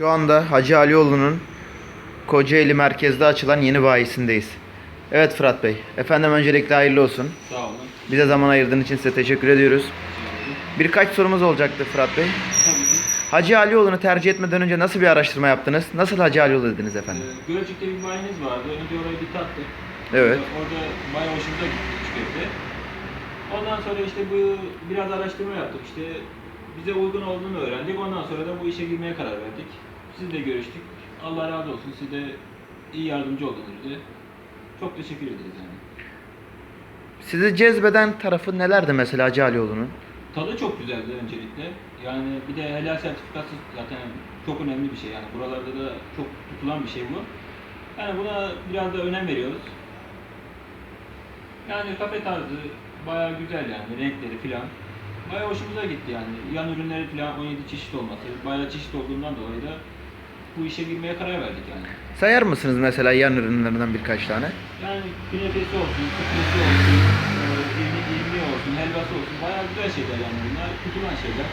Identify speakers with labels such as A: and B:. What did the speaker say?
A: Şu anda Hacı Alioğlu'nun Kocaeli merkezde açılan yeni bayisindeyiz. Evet Fırat Bey. Efendim öncelikle hayırlı olsun.
B: Sağ olun.
A: Bize zaman ayırdığın için size teşekkür ediyoruz. Birkaç sorumuz olacaktı Fırat Bey.
B: Tabii ki.
A: Hacı Alioğlu'nu tercih etmeden önce nasıl bir araştırma yaptınız? Nasıl Hacı Alioğlu dediniz efendim?
B: Ee, Gölcük'te bir bayiniz vardı. Önce orayı bir tattık.
A: Evet.
B: Ee, Orada bayağı hoşumuza gitti. Ondan sonra işte bu biraz araştırma yaptık. İşte bize uygun olduğunu öğrendik. Ondan sonra da bu işe girmeye karar verdik. Sizle görüştük. Allah razı olsun. Siz de iyi yardımcı oldunuz bize. Çok teşekkür ederiz yani.
A: Sizi cezbeden tarafı nelerdi mesela Hacı Alioğlu'nun?
B: Tadı çok güzeldi öncelikle. Yani bir de helal sertifikası zaten çok önemli bir şey. Yani buralarda da çok tutulan bir şey bu. Yani buna biraz da önem veriyoruz. Yani kafe tarzı bayağı güzel yani renkleri filan. Bayağı hoşumuza gitti yani. Yan ürünleri filan 17 çeşit olması, bayağı çeşit olduğundan dolayı da bu işe girmeye karar verdik yani.
A: Sayar mısınız mesela yan ürünlerinden birkaç tane?
B: Yani künefesi olsun, sütlüsü olsun, e, irmik irmiği olsun, helvası olsun bayağı güzel şeyler yani bunlar tutulan şeyler.